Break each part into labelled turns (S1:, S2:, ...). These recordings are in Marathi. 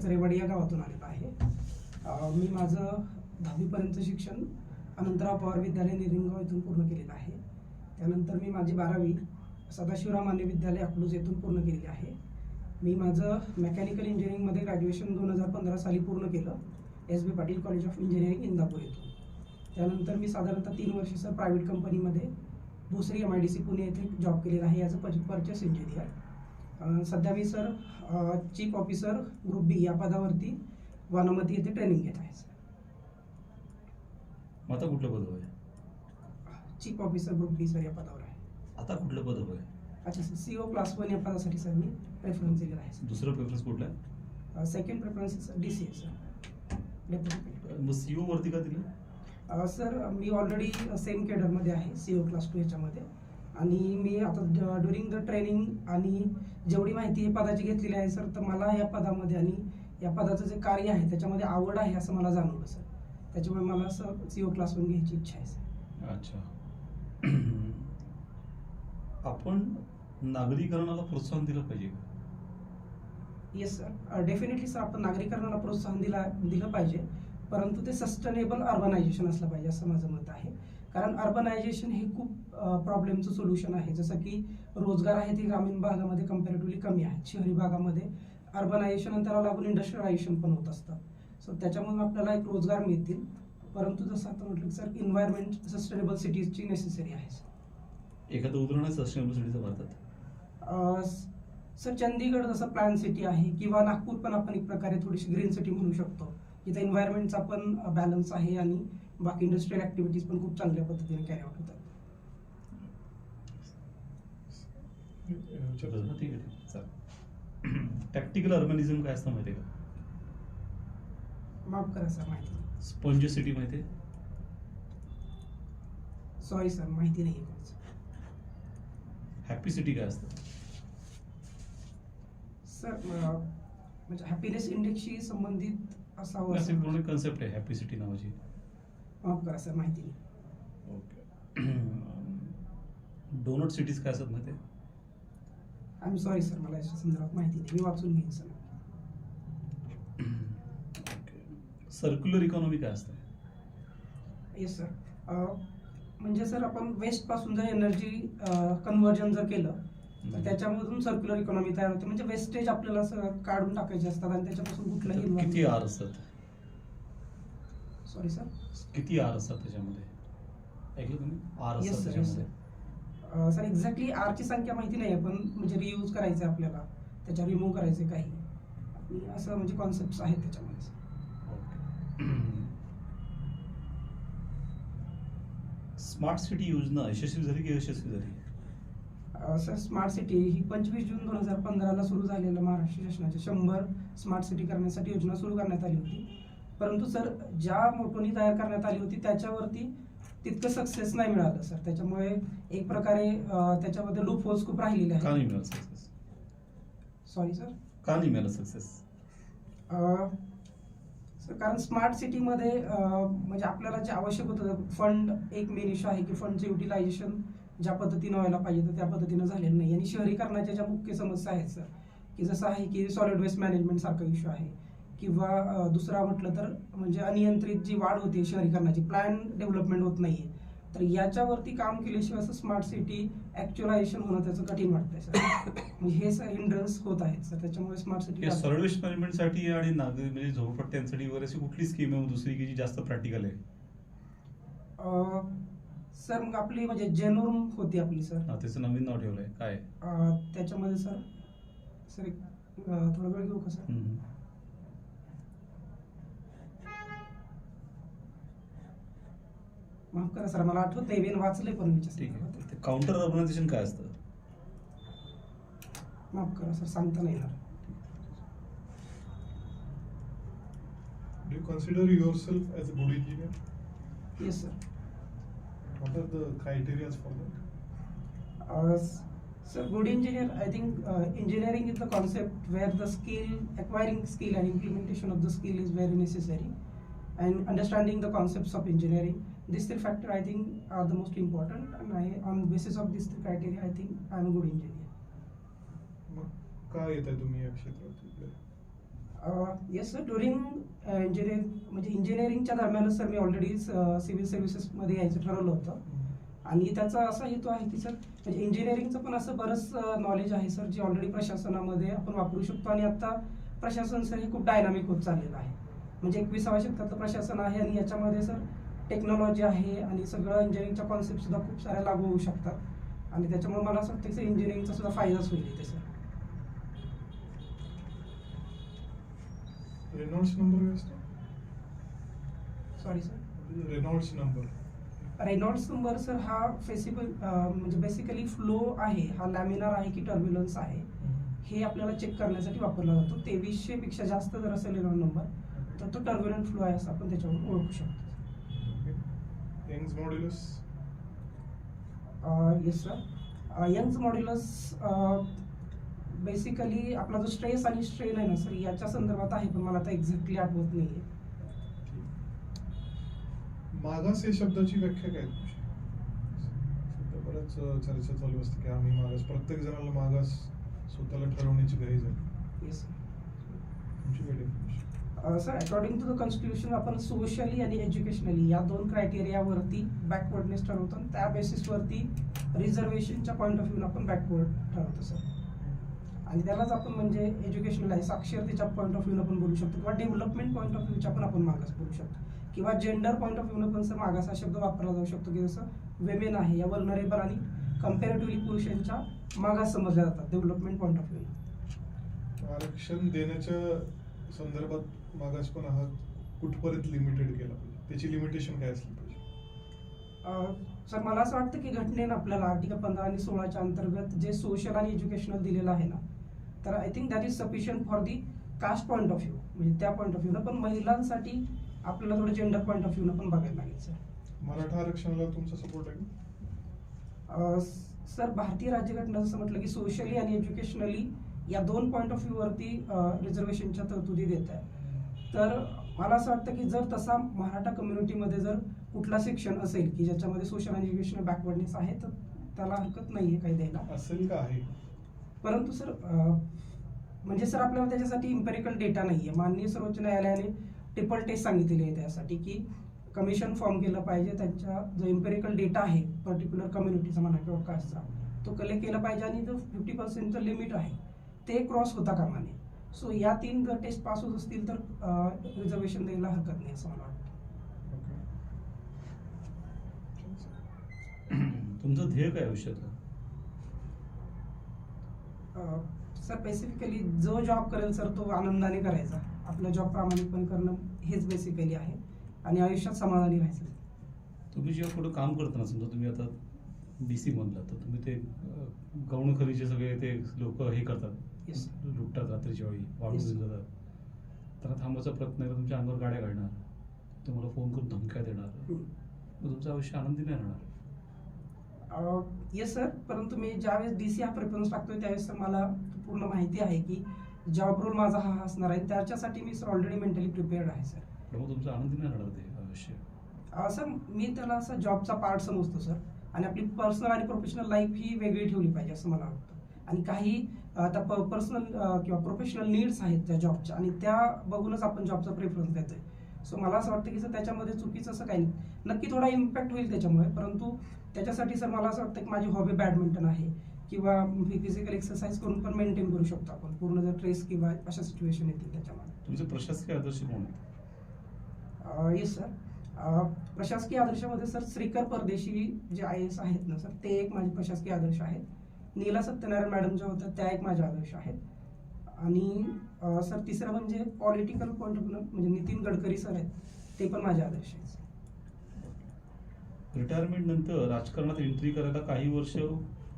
S1: कचरेवाडी या गावातून आलेलो आहे. मी माझं दहावीपर्यंत शिक्षण अनंतराव पवार विद्यालय निरिंगाव येथून पूर्ण केलेलं आहे. त्यानंतर मी माझी बारावी सदाशिवराव मान्य विद्यालय अकलूज येथून पूर्ण केलेली आहे. मी माझं मेकॅनिकल इंजिनिअरिंगमध्ये ग्रॅज्युएशन दोन हजार पंधरा साली पूर्ण केलं. S B Patil college of engineering Indapur येथून. त्यानंतर मी साधारणतः तीन वर्ष सर प्रायव्हेट कंपनीमध्ये दुसरी M I D C Pune येथे जॉब केलेला आहे. ॲज अ परचेस इंजिनियर सध्या मी sir chief officer group B या पदावरती वानामती येथे ट्रेनिंग घेत आहे सर.
S2: मग आता कुठलं पद हवं आहे
S1: chief officer group B sir या पदावर आहे.
S2: आता कुठलं पद हवं आहे
S1: अच्छा sir C O class one या पदासाठी सर मी प्रेफरन्स दिलेला आहे
S2: दुसरं प्रेफरन्स कुठलं? आहे
S1: sir second preference D C आहे सर डेप्युटी
S2: मग सीओ वरती का दिलं?
S1: अ, सर मी ऑलरेडी सेम केडरमध्ये आहे सी ओ क्लास टू याच्यामध्ये. आणि मी आता ड्युरिंग द ट्रेनिंग आणि जेवढी माहिती या पदाची घेतलेली आहे सर तर मला या पदामध्ये आणि या पदाचं जे कार्य आहे त्याच्यामध्ये आवड आहे असं मला जाणवलं सर त्याच्यामुळे मला असं सी ओ क्लास वन घ्यायची इच्छा आहे सर
S2: अच्छा. आपण नागरीकरणाला प्रोत्साहन दिलं पाहिजे का?
S1: येस सर डेफिनेटली सर आपण नागरीकरणाला प्रोत्साहन दिला दिलं पाहिजे. परंतु ते सस्टेनेबल अर्बनायझेशन असलं पाहिजे असं माझं मत आहे. कारण अर्बनायझेशन हे खूप प्रॉब्लेमचं सोल्युशन आहे. जसं की रोजगार आहे ते ग्रामीण भागामध्ये कम्पॅरेटिव्हली कमी आहेत शहरी भागामध्ये अर्बनायझेशन आणि त्याला लागून इंडस्ट्रियलायझेशन पण होत असतं. सो त्याच्यामधून आपल्याला एक रोजगार मिळतील. परंतु जसं आता म्हटलं की सर इन्व्हायरमेंट सस्टेनेबल सिटीजची नेसेसरी आहे सर
S2: एखादं उदाहरण आहे सस्टेनेबल सिटीचं भारतात?
S1: सर चंदीगड जसं प्लॅन सिटी आहे किंवा नागपूर पण आपण एक प्रकारे थोडीशी ग्रीन सिटी म्हणू शकतो. इथं एन्व्हायरमेंटचा पण बॅलन्स आहे आणि बाकी इंडस्ट्रियल ऍक्टिव्हिटीज पण खूप चांगल्या पद्धतीने कॅरी आउट होतात.
S2: ठीक आहे टॅक्टिकल अर्बनिझम काय असतं माहिती का?
S1: माफ करा सर माहिती
S2: स्पंज सिटी माहिती
S1: सॉरी सर माहिती नाही
S2: हॅपी सिटी काय असतं?
S1: सर म्हणजे हॅपीनेस इंडेक्सशी संबंधित असावं
S2: पूर्ण कन्सेप्ट आहे हॅपी सिटी नावाची.
S1: माफ करा सर माहिती
S2: ओके. डोनट सिटीज काय असतात माहिती
S1: आय एम सॉरी सर मला याच्या संदर्भात माहिती नाही. मी वाचून घेईन सर
S2: सर्क्युलर इकॉनॉमी काय असतं?
S1: येस सर म्हणजे सर आपण वेस्टपासून जर एनर्जी कन्व्हर्जन जर केलं तर त्याच्यामधून सर्क्युलर इकॉनॉमी तयार होते. म्हणजे वेस्टेज आपल्याला काढून टाकायचे असतात आणि त्याच्यापासून कुठलंही
S2: किती आर असतात?
S1: सॉरी सर
S2: किती आर असतात त्याच्यामध्ये? ऐकलं तुम्ही? आर
S1: येस
S2: असतात
S1: सर येस
S2: त्याच्यामध्ये.
S1: सर सर एक्झॅक्टली आरची संख्या माहिती नाही आहे पण म्हणजे रियूज करायचं आहे आपल्याला. त्याच्या रिमूव्ह करायचे काही. आणि असं म्हणजे कॉन्सेप्ट आहेत त्याच्यामध्ये sir.
S2: स्मार्ट सिटी योजना यशस्वी झाली की यशस्वी झाली?
S1: अ, सर स्मार्ट सिटी ही पंचवीस जून दोन हजार पंधराला सुरू झालेलं महाराष्ट्र शासनाच्या शंभर स्मार्ट सिटी करण्यासाठी योजना सुरू करण्यात आली होती. परंतु सर ज्या मोटोनी तयार करण्यात आली होती त्याच्यावरती तितकं सक्सेस नाही मिळालं सर. त्याच्यामुळे एक प्रकारे त्याच्यामध्ये लूप होल्स खूप राहिलेले
S2: का
S1: आहेत.
S2: नाही मिळालं सक्सेस
S1: सॉरी सर
S2: का नाही मिळालं सक्सेस
S1: सर कारण स्मार्ट सिटीमध्ये म्हणजे आपल्याला जे आवश्यक होतं फंड एक मेन इश्यू आहे की फंडचं युटिलायझेशन ज्या पद्धतीनं व्हायला पाहिजे तर त्या पद्धतीनं झालेलं नाही. आणि शहरीकरणाच्या ज्या मुख्य समस्या आहेत सर की जसं आहे की सॉलिड वेस्ट मॅनेजमेंट सारखा इश्यू आहे. किंवा दुसरा म्हटलं तर म्हणजे अनियंत्रित जी वाढ होते शहरीकरणाची प्लॅन डेव्हलपमेंट होत नाहीये. तर याच्यावरती काम केल्याशिवाय असं स्मार्ट सिटी ऍक्च्युलायझेशन होणं त्याचं कठीण वाटतंय सर. म्हणजे हे सर हिंड्रन्स होत आहेत सर. त्याच्यामुळे स्मार्ट सिटी
S2: या सर्वेश मॅनेजमेंटसाठी आणि नागरिक म्हणजे झोपडपट्ट्यांसाठी वगैरे अशी कुठली स्कीम आहे दुसरी की जी जास्त प्रॅक्टिकल आहे?
S1: सर मग आपली म्हणजे जेनोर्म होती आपली सर.
S2: त्याचं नवीन नाव ठेवलंय. काय?
S1: त्याच्यामध्ये सर सर थोडा वेळ घेऊ का सर? माफ करा सर मला आठवत नाही वेन वाचले पण
S2: ठीक आहे ते काउंटर अर्बनायझेशन काय असतं
S1: माफ करा सर सांगता नाही येणार
S3: Do you consider yourself as a good engineer?
S1: Yes sir
S3: What are the criteria for that?
S1: Sir good engineer I think engineering is the concept where the skill acquiring skill and implementation of the skill is very necessary and understanding the concepts of engineering these three factors i think are the most important and i on basis of these three criteria i think i am a good engineer.
S3: मग का तुम्ही या क्षेत्रात
S1: येस सर ड्युरिंग इंजिनिअरिंग म्हणजे इंजिनिअरिंगच्या दरम्यानच सर मी ऑलरेडी सिव्हिल सर्व्हिसेसमध्ये यायचं ठरवलं होतं. आणि त्याचा असा हेतू आहे की सर म्हणजे इंजिनिअरिंगचं पण असं बरंच नॉलेज आहे सर जे ऑलरेडी प्रशासनामध्ये आपण वापरू शकतो. आणि आता प्रशासन सर हे खूप डायनामिक होत चाललेलं आहे. म्हणजे एकविसाव्या शतकातलं प्रशासन आहे आणि याच्यामध्ये सर टेक्नॉलॉजी आहे आणि सगळं इंजिनिअरिंगच्या कॉन्सेप्ट सुद्धा खूप साऱ्या लागू होऊ शकतात. आणि त्याच्यामुळे मला असं वाटतं की इंजिनिअरिंगचा सुद्धा फायदाच होईल sir
S3: Reynolds number
S1: sorry sir
S3: Reynolds number
S1: Reynolds number sir हा फेसिबल म्हणजे बेसिकली फ्लो आहे. हा लॅमिनार आहे की टर्ब्युलन्स आहे. हे आपल्याला चेक करण्यासाठी वापरला जातो. तेवीसशे पेक्षा जास्त जर असेल रेनॉल्ड नंबर तर तो टर्ब्युलंट फ्लो आहे असं आपण त्याच्यावरून ओळखू शकतो.
S3: Young's modulus
S1: yes sir Young's modulus basically आपला जो स्ट्रेस आणि स्ट्रेन आहे ना सर याच्या संदर्भात आहे पण मला आता एक्झॅक्टली आठवत नाही आहे
S3: मागास या शब्दाची व्याख्या काय तुमची? सध्या बऱ्याच चर्चा चालू असते की आम्ही मागास प्रत्येक जणाला मागास स्वतःला ठरवण्याची गरज आहे.
S1: येस
S3: तुमची काय definition
S1: sir according to the constitution आपण सोशली आणि एज्युकेशनली या दोन क्रायटेरियावरती बॅकवर्डनेस ठरवतो आणि त्या बेसिसवरती रिझर्वेशनच्या पॉईंट ऑफ व्ह्यून आपण बॅकवर्ड ठरवतो सर आणि त्यालाच आपण म्हणजे एज्युकेशनल आहे साक्षरतेच्या पॉईंट ऑफ व्ह्यून आपण बोलू शकतो किंवा डेव्हलपमेंट पॉईंट ऑफ व्ह्यूच्या पण आपण मागास बोलू शकतो. किंवा जेंडर पॉईंट ऑफ व्ह्यून पण सर मागास हा शब्द वापरला जाऊ शकतो की जसं वेमेन आहे या वल्नरेबल आणि कम्पॅरेटिव्हली पुरुषांच्या मागास समजल्या जातात डेव्हलपमेंट पॉईंट ऑफ व्ह्यू
S3: आरक्षण देण्याच्या संदर्भात मागासपणा हा कुठपर्यंत लिमिटेड केला पाहिजे? त्याची लिमिटेशन काय असली पाहिजे?
S1: सर मला असं वाटतं की घटनेनं आपल्याला आर्टिकल पंधरा आणि सोळाच्या अंतर्गत जे सोशल आणि एज्युकेशनल दिलेलं आहे ना तर I think that is sufficient for the caste point of view म्हणजे त्या पॉईंट ऑफ व्ह्यूनं पण महिलांसाठी आपल्याला थोडं जेंडर पॉईंट ऑफ व्ह्यूनं पण बघायला लागेल सर.
S3: मराठा आरक्षणाला तुमचा सपोर्ट आहे
S1: सर भारतीय राज्यघटना जसं म्हटलं की सोशली आणि एज्युकेशनली या दोन पॉईंट ऑफ व्ह्यूवरती रिझर्वेशनच्या तरतुदी देत आहे. तर मला असं वाटतं की जर तसा मराठा कम्युनिटीमध्ये जर कुठला सेक्शन असेल की ज्याच्यामध्ये सोशल आणि एज्युकेशनल बॅकवर्डनेस आहे तर त्याला हरकत नाही आहे काही द्यायला.
S3: असेल का आहे?
S1: परंतु सर म्हणजे सर आपल्याला त्याच्यासाठी इम्पेरिकल डेटा नाही आहे माननीय सर्वोच्च न्यायालयाने ट्रिपल टेस्ट सांगितलेली आहे त्यासाठी की कमिशन फॉर्म केलं पाहिजे त्यांच्या जो इम्पेरिकल डेटा आहे पर्टिक्युलर कम्युनिटीचा म्हणा किंवा कास्टचा तो कलेक्ट केला पाहिजे आणि जो फिफ्टी पर्सेंटचं लिमिट आहे ते क्रॉस होता कामा नये. सो या तीन जर टेस्ट पास होत असतील तर रिझर्वेशन द्यायला हरकत नाही असं मला वाटतं.
S3: ओके.
S2: तुमचं ध्येय काय आयुष्याचं
S1: अ, सर स्पेसिफिकली जो जॉब करेल सर तो आनंदाने करायचा. आपला जॉब प्रामाणिकपणे करणं हेच बेसिकली आहे. आणि आयुष्यात समाधानी राहायचं.
S2: तुम्ही जेव्हा कुठं काम करताना समजा तुम्ही आता डी सी म्हणला तर तुम्ही ते गौण खरीचे सगळे ते लोक हे करतात.
S1: Yes.
S2: लुटतात रात्रीच्या वेळी वाढून जातात त्यांना थांबायचा प्रयत्न करत तुमच्या अंगावर गाड्या काढणार तुम्हाला फोन करून धमक्या देणार. मग तुमचं आयुष्य आनंदी नाही राहणार.
S1: येस सर परंतु मी ज्यावेळेस डी सी हा प्रेफरन्स टाकतोय त्यावेळेस सर मला पूर्ण माहिती आहे की जॉब रोल माझा हा असणार आहे. त्याच्यासाठी मी सर ऑलरेडी मेंटली प्रिपेअर्ड आहे सर
S2: मग तुमचं आनंदी नाही राहणार ते आयुष्य?
S1: सर मी त्याला असं जॉबचा पार्ट समजतो सर आणि आपली पर्सनल आणि प्रोफेशनल लाईफ ही वेगळी ठेवली पाहिजे असं मला वाटतं. आणि काही आता पर्सनल किंवा प्रोफेशनल नीड्स आहेत त्या जॉबच्या आणि त्या बघूनच आपण जॉबचा प्रेफरन्स देतोय. सो मला असं वाटतं की सर त्याच्यामध्ये चुकीचं असं काही नाही. नक्की थोडा इम्पॅक्ट होईल त्याच्यामुळे. परंतु त्याच्यासाठी सर मला असं वाटतं की माझी हॉबी बॅडमिंटन आहे. किंवा फिजिकल एक्सरसाइज करून पण मेंटेन करू शकतो आपण. पूर्ण जर ट्रेस किंवा अशा सिच्युएशन येतील त्याच्यामध्ये.
S2: तुमचे प्रशासकीय आदर्श कोण
S1: येस सर प्रशासकीय आदर्शामध्ये सर श्रीकर परदेशी जे आय एस आहेत ना सर ते एक माझे प्रशासकीय आदर्श आहेत. नीला सत्यनारायण मॅडम ज्या होत्या त्या एक माझे आदर्श आहेत. आणि सर तिसरं म्हणजे पॉलिटिकल पॉईंट ऑफ व्ह्यू म्हणजे नितीन गडकरी सर आहेत ते पण माझे आदर्श आहेत.
S2: रिटायरमेंट नंतर राजकारणात एंट्री करायला काही वर्ष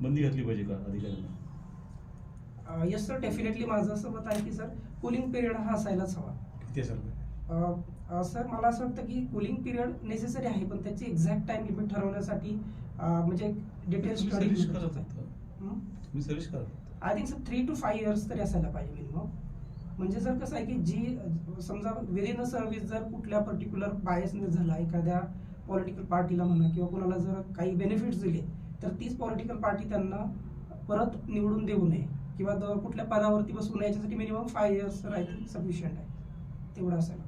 S2: बंदी घातली पाहिजे का अधिकाऱ्यांना?
S1: येस सर डेफिनेटली माझं असं मत आहे की सर कुलिंग पिरियड हा असायलाच हवा.
S2: किती
S1: अ, सर मला असं वाटतं की कुलिंग पिरियड नेसेसरी आहे पण त्याची एक्झॅक्ट टाइम लिमिट ठरवण्यासाठी म्हणजे डिटेल मी
S2: सर्विस करतो
S1: I think sir three two five years तरी असायला पाहिजे मिनिमम म्हणजे जर कसं आहे की जी समजा समजा विदिन अ सर्व्हिस जर कुठल्या पर्टिक्युलर बायसने झाला एखाद्या पॉलिटिकल पार्टीला म्हणा किंवा कोणाला जर काही बेनिफिट्स दिले तर तीच पॉलिटिकल पार्टी त्यांना परत निवडून देऊ नये. किंवा कुठल्या पदावरती बसवणं याच्यासाठी minimum five years I think sufficient आहे. तेवढं असायला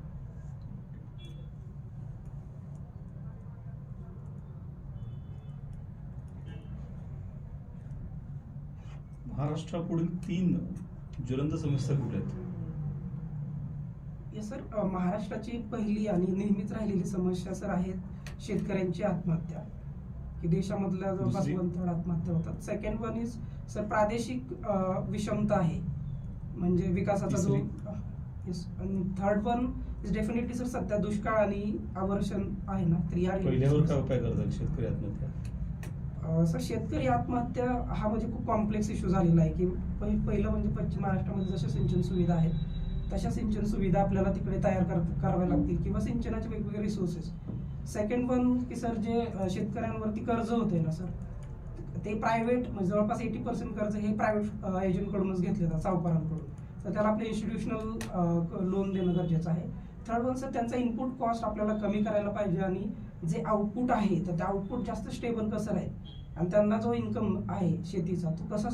S2: महाराष्ट्रापुढील तीन ज्वलंत समस्या कुठे आहेत?
S1: येस सर महाराष्ट्राची पहिली आणि नेहमीच राहिलेली समस्या सर आहेत शेतकऱ्यांची आत्महत्या. की देशामधल्या जवळपास? वन थर्ड आत्महत्या होतात. सेकंड वन इज सर प्रादेशिक विषमता आहे. म्हणजे विकासाचा जो third one is definitely sir सध्या दुष्काळ आणि आवर्षण आहे ना. तर या
S2: पहिल्यावर काय उपाय करतात शेतकरी आत्महत्या?
S1: सर शेतकरी आत्महत्या हा म्हणजे खूप कॉम्प्लेक्स इश्यू झालेला आहे की पहि- पहिलं म्हणजे पश्चिम महाराष्ट्रामध्ये जशा सिंचन सुविधा आहेत तशा सिंचन सुविधा आपल्याला तिकडे तयार कर कराव्या लागतील किंवा सिंचनाचे वेगवेगळे रिसोर्सेस सेकंड वन की सर जे शेतकऱ्यांवरती कर्ज होते ना सर ते प्रायव्हेट म्हणजे जवळपास एटी पर्सेंट कर्ज हे प्रायव्हेट एजंटकडूनच घेतले जातात सावकारांकडून. तर त्याला आपले इन्स्टिट्यूशनल लोन देणं गरजेचं आहे. थर्ड वन सर त्यांचा इनपुट कॉस्ट आपल्याला कमी करायला पाहिजे आणि जे आउटपुट आहे तर ते आउटपुट जास्त स्टेबल कसं राहील? आणि त्यांना जो इन्कम आहे शेतीचा तो कसा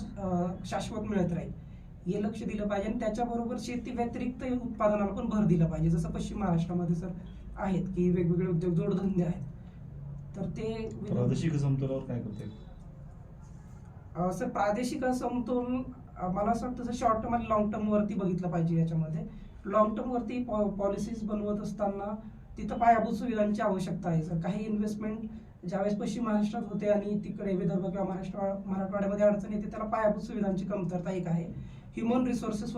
S1: शाश्वत मिळत राहील? हे लक्ष दिलं पाहिजे. आणि त्याच्याबरोबर शेती व्यतिरिक्त उत्पादनाला पण भर दिला पाहिजे. जसं पश्चिम महाराष्ट्रामध्ये सर आहेत की वेगवेगळे उद्योग जोडधंदे आहेत. तर ते
S2: प्रादेशिक समतोलावर काय करते
S1: सर प्रादेशिक असमतोल अं, मला असं वाटतं शॉर्ट टर्म आणि लॉंग टर्म वरती बघितलं पाहिजे याच्यामध्ये. लॉंग टर्म वरती पॉलिसीज बनवत असताना तिथं पायाभूत सुविधांची आवश्यकता आहे. सर काही इन्व्हेस्टमेंट ज्यावेळेस पश्चिम महाराष्ट्रात होते आणि तिकडे विदर्भ किंवा महाराष्ट्र मराठवाड्यामध्ये अडचण येते त्याला पायाभूत सुविधांची कमतरता एक आहे. Human resources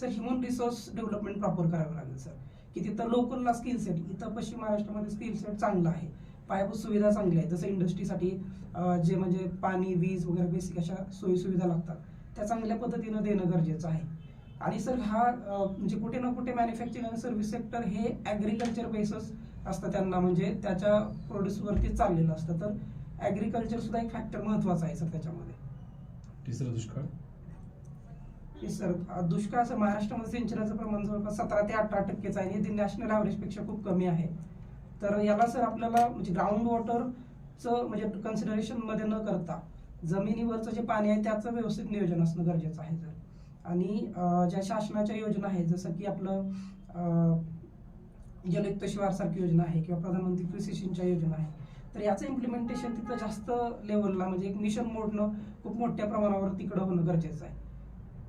S1: sir human resource development proper करावं लागेल सर. की तिथं लोकलला स्किल सेट इथं पश्चिम महाराष्ट्रामध्ये स्किल सेट चांगलं आहे. पायाभूत सुविधा चांगल्या आहेत. जसं इंडस्ट्रीसाठी जे म्हणजे पाणी वीज वगैरे बेसिक अशा सोयी सुविधा लागतात. त्या चांगल्या पद्धतीनं देणं गरजेचं आहे. आणि सर हा म्हणजे कुठे ना कुठे मॅन्युफॅक्चरिंग आणि सर्व्हिस सेक्टर हे ॲग्रिकल्चर बेसस असतं त्यांना. म्हणजे त्याच्या प्रोड्यूसवरती चाललेलं असतं. तर ॲग्रिकल्चर सुद्धा एक फॅक्टर महत्त्वाचा आहे सर त्याच्यामध्ये.
S2: तिसरं दुष्काळ?
S1: सर अ, दुष्काळाचं महाराष्ट्रामध्ये सिंचनाचं प्रमाण जवळपास सतरा ते अठरा टक्केच आहे. ते नॅशनल ॲव्हरेजपेक्षा खूप कमी आहे. तर याला सर आपल्याला म्हणजे ग्राउंड वॉटरचं म्हणजे कन्सिडरेशनमध्ये न करता जमिनीवरचं जे पाणी आहे त्याचं व्यवस्थित नियोजन असणं गरजेचं आहे सर. आणि ज्या शासनाच्या योजना आहेत जसं की आपलं जलयुक्त शिवारसारखी योजना आहे किंवा प्रधानमंत्री कृषी सिंचाई योजना आहे तर याचं इम्प्लिमेंटेशन तिथं जास्त लेवलला म्हणजे एक मिशन मोडणं खूप मोठ्या प्रमाणावर तिकडं होणं गरजेचं आहे.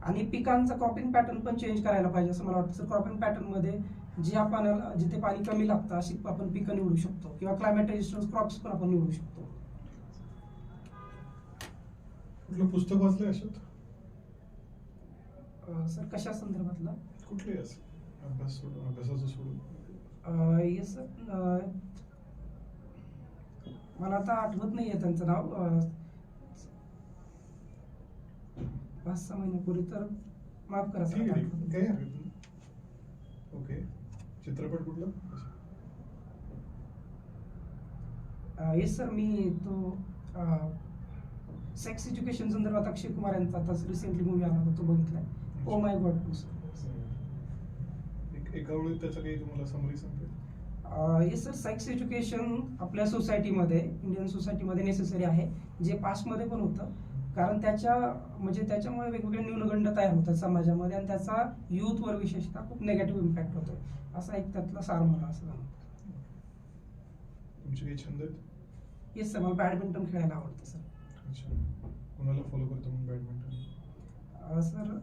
S1: आणि पिकांचा क्रॉपिंग पॅटर्न पण चेंज करायला पाहिजे असं मला वाटतं. सर क्रॉपिंग पॅटर्नमध्ये ज्या पाण्याला जिथे पाणी कमी लागतं अशी आपण पिकं निवडू शकतो किंवा क्लायमेट रेजिस्टन्स क्रॉप्स पण आपण निवडू शकतो.
S3: पुस्तक वाचले
S1: अशोक? सर कशा संदर्भातलं?
S3: कुठले अभ्यास सोडून अभ्यासाचं सोडून?
S1: Yes sir. मला आता आठवत नाही आहे त्यांचं नाव. पाच सहा महिन्यापूर्वी तर माफ करा सर.
S3: काही हरकत नाही ओके. चित्रपट कुठला?
S1: येस सर मी तो सेक्स एज्युकेशन संदर्भात अक्षय कुमार यांचा आता रिसेंटली मूवी आला होता तो बघितलाय. ओ माय गॉड
S3: एक वेळी त्याचा काही तुम्हाला समरी सांगते
S1: येस सर सेक्स एज्युकेशन आपल्या सोसायटीमध्ये इंडियन सोसायटीमध्ये नेसेसरी आहे. जे पास्टमध्ये पण होतं. कारण त्याच्या म्हणजे त्याच्यामुळे वेगवेगळे न्यूनगंड तयार होतात समाजामध्ये आणि त्याचा यूथवर विशेषतः खूप निगेटिव्ह इम्पॅक्ट होतो. असा एक त्यातला सार मला असं जाणवतं.
S3: तुमचे काही छंद
S1: येस सर मला बॅडमिंटन खेळायला आवडतं सर
S3: कोणाला फॉलो करतो बॅडमिंटन
S1: सर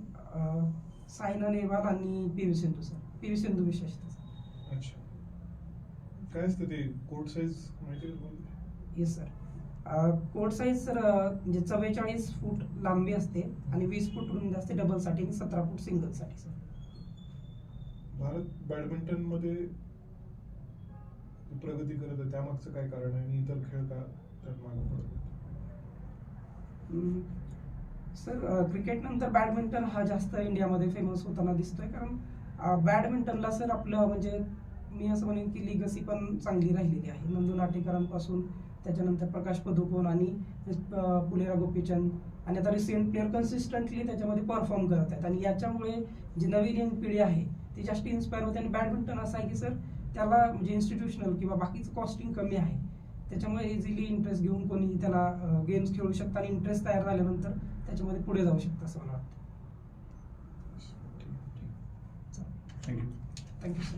S1: सायना नेहवाल आणि P V Sindhu sir. P V Sindhu विशेषतः
S3: अच्छा. काय असतं ते? कोर्ट साईज माहिती आहे का तुम्हाला?
S1: Yes sir court size sir म्हणजे चव्वेचाळीस फूट लांबी असते आणि वीस फूट रुंदी असते डबलसाठी आणि सतरा फूट सिंगलसाठी सर.
S3: भारत बॅडमिंटनमध्ये प्रगती करत आहे. त्यामागचं काय कारण आहे? आणि इतर खेळ का त्यात मागे पडत आहेत?
S1: सर क्रिकेट नंतर बॅडमिंटन हा जास्त इंडियामध्ये फेमस होताना दिसतोय. कारण बॅडमिंटनला सर आपलं म्हणजे मी असं म्हणेन की लिगसी पण चांगली राहिलेली आहे. नंदू नाटेकरांपासून त्याच्यानंतर प्रकाश पदुकोण आणि पुलेरा गोपीचंद आणि आता रिसेंट प्लेअर कन्सिस्टंटली त्याच्यामध्ये परफॉर्म करत आहेत. आणि याच्यामुळे जी नवीन यंग पिढी आहे ती जास्त इन्स्पायर होते. आणि बॅडमिंटन असं आहे की सर त्याला म्हणजे इन्स्टिट्यूशनल किंवा बाकीचं कॉस्टिंग कमी आहे. त्याच्यामुळे इझिली इंटरेस्ट घेऊन कोणी त्याला गेम्स खेळू शकतं आणि इंटरेस्ट तयार झाल्यानंतर त्याच्यामध्ये पुढे जाऊ शकतं असं मला वाटतं.
S2: Thank you
S1: thank you sir